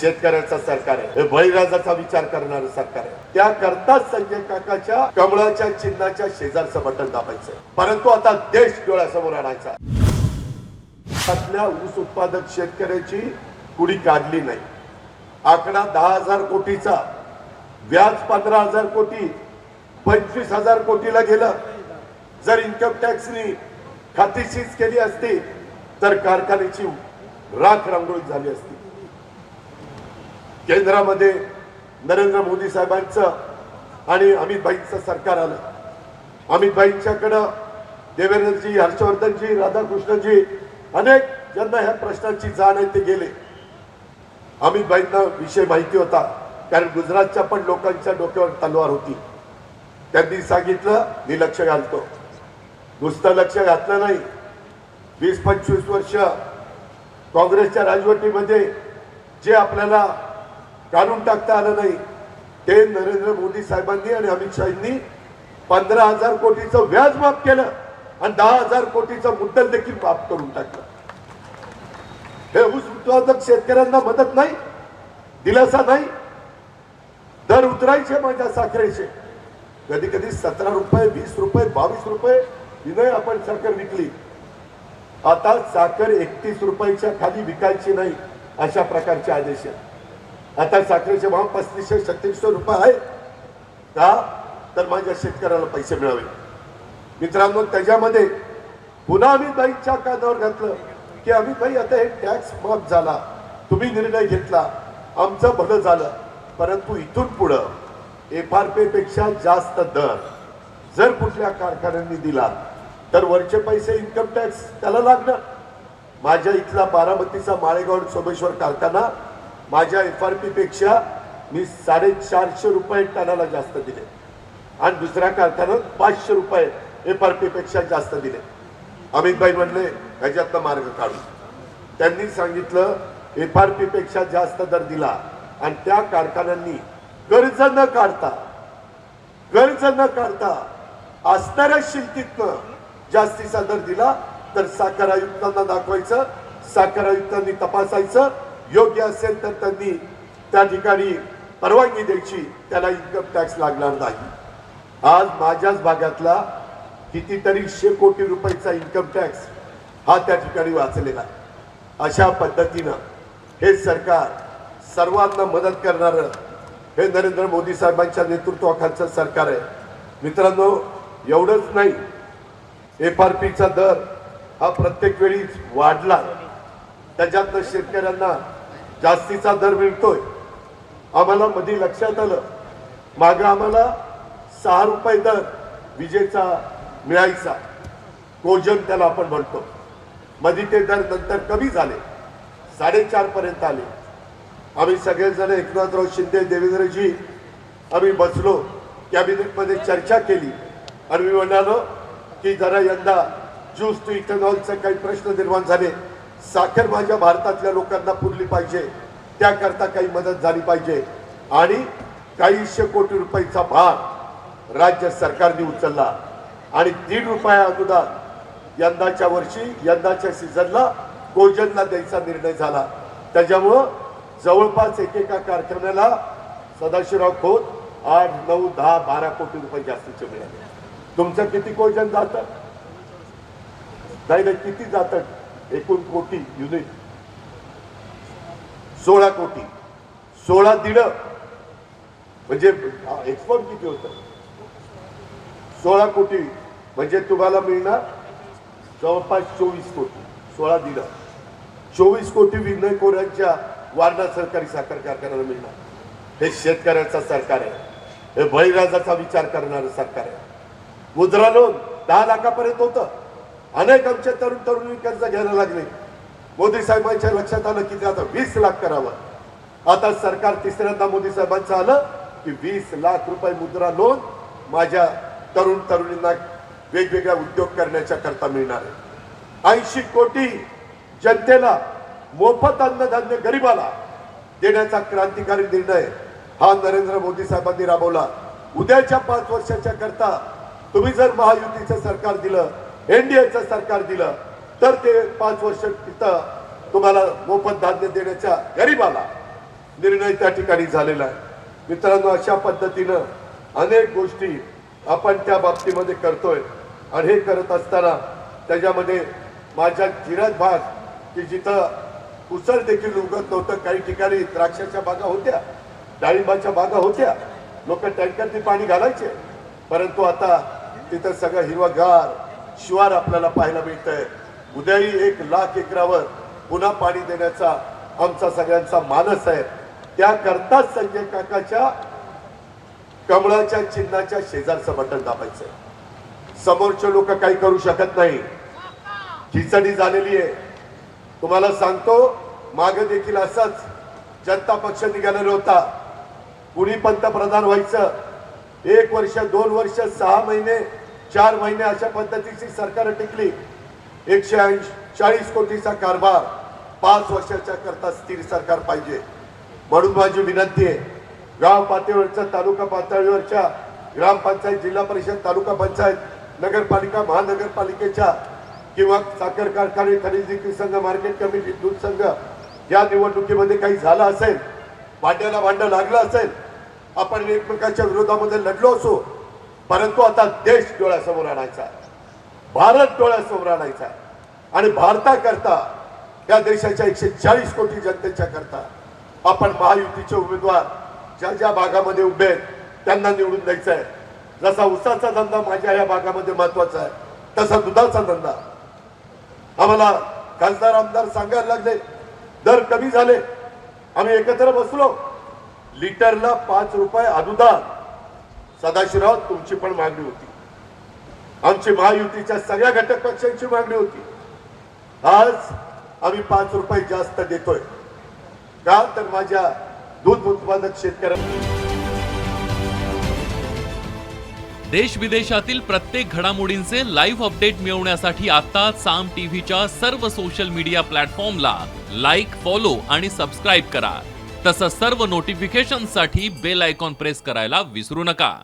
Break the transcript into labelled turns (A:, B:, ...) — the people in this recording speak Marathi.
A: शेतकऱ्याचं सरकार आहे. हे बळीराजाचा विचार करणारं सरकार आहे. त्याकरताच संजय काकाच्या कमळाच्या चिन्हाच्या शेजारचं बटन दाबायचं परंतु आता देश डोळ्यासमोर आणायचा आपल्या ऊस उत्पादक शेतकऱ्याची कुडी काढली नाही. आकडा दहा हजार कोटीचा व्याज पंधरा हजार कोटी पंचवीस हजार कोटीला गेलं. जर इन्कम टॅक्सनी खातीशीच केली असती तर कारखान्याची राख रांगोळी झाली असती. केंद्रामध्ये नरेंद्र मोदी साहेबांचं आणि अमित भाईंचं सरकार आलं. अमित भाईंच्याकडं देवेंद्रजी हर्षवर्धनजी राधाकृष्णजी अनेक ज्यांना ह्या प्रश्नाची जाण आहे ते गेले. अमित भाईंना विषय माहिती होता कारण गुजरातच्या पण लोकांच्या डोक्यावर तलवार होती. त्यांनी सांगितलं मी लक्ष घालतो. नुसतं लक्ष घातलं नाही. वीस पंचवीस वर्ष काँग्रेसच्या राजवटीमध्ये जे आपल्याला काढून टाकता आलं नाही. ते नरेंद्र मोदी साहेबांनी आणि अमित शहानी पंधरा हजार कोटीचं व्याज माफ केलं आणि दहा हजार कोटीचं मुद्दल देखील माफ करून टाकलं. हे ऊस उत्पादक शेतकऱ्यांना मदत नाही दिलासा नाही दर उतरायचे माझ्या साखरेचे. कधी कधी सतरा रुपये वीस रुपये बावीस रुपये विनय आपण साखर विकली. आता साखर एकतीस रुपयाच्या खाली विकायची नाही अशा प्रकारचे आदेश आहेत. आता साखरेचे भाव पस्तीसशे छत्तीसशे रुपये आहेत. का? तर माझ्या शेतकऱ्याला पैसे मिळावे. मित्रांनो त्याच्यामध्ये पुन्हा आम्ही बाईच्या कानावर घातलं की आम्ही बाई आता हे टॅक्स माफ झाला. तुम्ही निर्णय घेतला. आमचं भलं झालं. परंतु इथून पुढं एफ आरपेक्षा जास्त दर जर कुठल्या कारखान्यांनी दिला तर वरचे पैसे इन्कम टॅक्स त्याला लागणार. माझ्या इथला बारामतीचा माळेगाव सोमेश्वर कारखाना माझ्या एफ आरपेक्षा मी साडेचारशे रुपये टनाला जास्त दिले. आणि दुसऱ्या कारखान्यात पाचशे रुपये एफ आरपेक्षा जास्त दिले. अमितभाई म्हणले ह्याच्यातनं मार्ग काढू त्यांनी सांगितलं एफ आरपेक्षा जास्त दर दिला आणि त्या कारखान्यांनी कर्ज न काढता कर्ज न काढता असणाऱ्या शिल्कीतनं जास्तीचा दर दिला. तर साखर आयुक्तांना दाखवायचं साखर आयुक्तांनी तपासायचं योग्य असेल तर त्यांनी त्या ठिकाणी परवानगी द्यायची त्याला इन्कम टॅक्स लागणार नाही. आज माझ्याच भागातला कितीतरी शे कोटी रुपयाचा इन्कम टॅक्स हा त्या ठिकाणी वाचलेला अशा पद्धतीनं हे सरकार सर्वांना मदत करणारं हे नरेंद्र मोदी साहेबांच्या नेतृत्वाखालचं सरकार आहे. मित्रांनो एवढंच नाही. एफ आर पीचा दर हा प्रत्येक वेळी वाढला. त्याच्यातनं शेतकऱ्यांना जास्तीचा दर मिळतोय. आम्हाला मध्ये लक्षात आलं. मागं आम्हाला सहा रुपये दर विजेचा मिळायचा. कोजन त्याला आपण म्हणतो. मध्ये ते दर नंतर कमी झाले. साडेचार पर्यंत आले. आम्ही सगळेजण एकनाथराव शिंदे देवेंद्रजी आम्ही बसलो. कॅबिनेटमध्ये चर्चा केली. आणि मी म्हणालो की जरा यंदा ज्यूस टू इथेनॉलचा काही प्रश्न निर्माण झाले. साखर माझ्या भारतातल्या लोकांना पुरली पाहिजे त्याकरता काही मदत झाली पाहिजे. आणि काहीशे कोटी रुपयाचा भार राज्य सरकारने उचलला. आणि दीड रुपया अनुदान यंदाच्या वर्षी यंदाच्या सीझनला गोजनला द्यायचा निर्णय झाला. त्याच्यामुळं जवळपास एकेका कारखान्याला सदाशिवराव खोत आठ नऊ दहा बारा कोटी रुपये जास्तीचे मिळाले. तुमचं किती कोजन जातं? नाही नाही किती जातं? एकूण कोटी युनिट सोळा कोटी. सोळा दीड. म्हणजे एक्सपोर्ट किती होत? सोळा कोटी. म्हणजे तुम्हाला मिळणार जवळपास चोवीस कोटी. सोळा दीड. चोवीस कोटी विनय कोऱ्यांच्या वारणा सरकारी साखर कारखान्याला मिळणार. हे शेतकऱ्याचं सरकार आहे. हे बळीराजाचा विचार करणारं सरकार आहे. मुद्रा लोन दहा लाखापर्यंत होतं. अनेक आमच्या तरुण तरुणी कर्ज घ्यायला लागले. मोदी साहेबांच्या लक्षात आलं की ते आता वीस लाख करावं. आता सरकार तिसऱ्यांदा मोदी साहेबांचं आलं की वीस लाख रुपये मुद्रा लोन माझ्या तरुण तरुणींना वेगवेगळ्या उद्योग करण्याच्या करता मिळणार आहे. ऐंशी कोटी जनतेला मोफत अन्नधान्य गरिबाला देण्याचा क्रांतिकारी निर्णय हा नरेंद्र मोदी साहेबांनी राबवला. उद्याच्या पाच वर्षाच्या करता तुम्ही जर महायुतीचं सरकार दिलं एनडीएचं सरकार दिलं तर ते पाच वर्ष तिथं तुम्हाला मोफत धान्य देण्याच्या गरिबाला निर्णय त्या ठिकाणी झालेला आहे. मित्रांनो अशा पद्धतीनं अनेक गोष्टी आपण त्या बाबतीमध्ये करतोय. आणि हे करत असताना त्याच्यामध्ये माझ्या जिरात भाग की जिथं उसळ देखील उगत नव्हतं काही ठिकाणी द्राक्षाच्या बागा होत्या डाळिंबाच्या बागा होत्या. लोक टँकरने पाणी घालायचे. परंतु आता तिथं सगळं हिरवगार शिवार आपल्याला पाहायला मिळतंय. उद्याही एक लाख एकरावर पुन्हा पाणी देण्याचा आमचा सगळ्यांचा मानस आहे. त्याकरताच संजय काकाच्या कमळाच्या चिन्हाच्या शेजारचं बटन दाबायचं समोरचे लोक काही करू शकत नाही. खिचडी झालेली आहे. तुम्हाला सांगतो माग देखील असंच जनता पक्ष निघालेला होता. कुणी पंतप्रधान व्हायचं? एक वर्ष दोन वर्ष सहा महिने चार महिने अशा पद्धतीची सरकार टिकली. एकशे ऐंशी चाळीस कोटीचा कारभार पाच वर्षाच्या करता स्थिर सरकार पाहिजे. म्हणून माझी विनंती आहे गाव पातळीवरच्या तालुका पातळीवरच्या ग्रामपंचायत जिल्हा परिषद तालुका पंचायत नगरपालिका महानगरपालिकेच्या किंवा साखर कारखाने खरेदी विक्री संघ मार्केट कमिटी दूध संघ या निवडणुकीमध्ये काही झालं असेल भांड्याला भांडं लागलं असेल आपण एकमेकाच्या विरोधामध्ये लढलो असो परंतु आता देश डोळ्यासमोर आणायचा आहे. भारत डोळ्यासमोर आणायचा आहे. आणि भारताकरता या देशाच्या एकशे चाळीस कोटी जनतेच्या करता आपण महायुतीचे उमेदवार ज्या ज्या भागामध्ये उभे आहेत त्यांना निवडून द्यायचं आहे. जसा उसाचा धंदा माझ्या या भागामध्ये महत्त्वाचा आहे तसा दुधाचा धंदा. आम्हाला खासदार आमदार सांगायला लागले दर कमी झाले. आम्ही एकत्र बसलो. लिटरला पाच रुपये अनुदान. सदाशिवराव तुमची पण मागणी होती. आमची महायुतीच्या सगळ्या घटक पक्षांची मागणी होती. आज आम्ही पाच रुपये जास्त देतोय. का तर माझ्या दूध उत्पादक शेतकऱ्यांना
B: देश विदेशातील प्रत्येक घडामोडींचे लाईव्ह अपडेट मिळवण्यासाठी आता साम टीव्हीच्या सर्व सोशल मीडिया प्लॅटफॉर्मला लाईक फॉलो आणि सबस्क्राईब करा. तसंच सर्व नोटिफिकेशनसाठी बेल आयकॉन प्रेस करायला विसरू नका.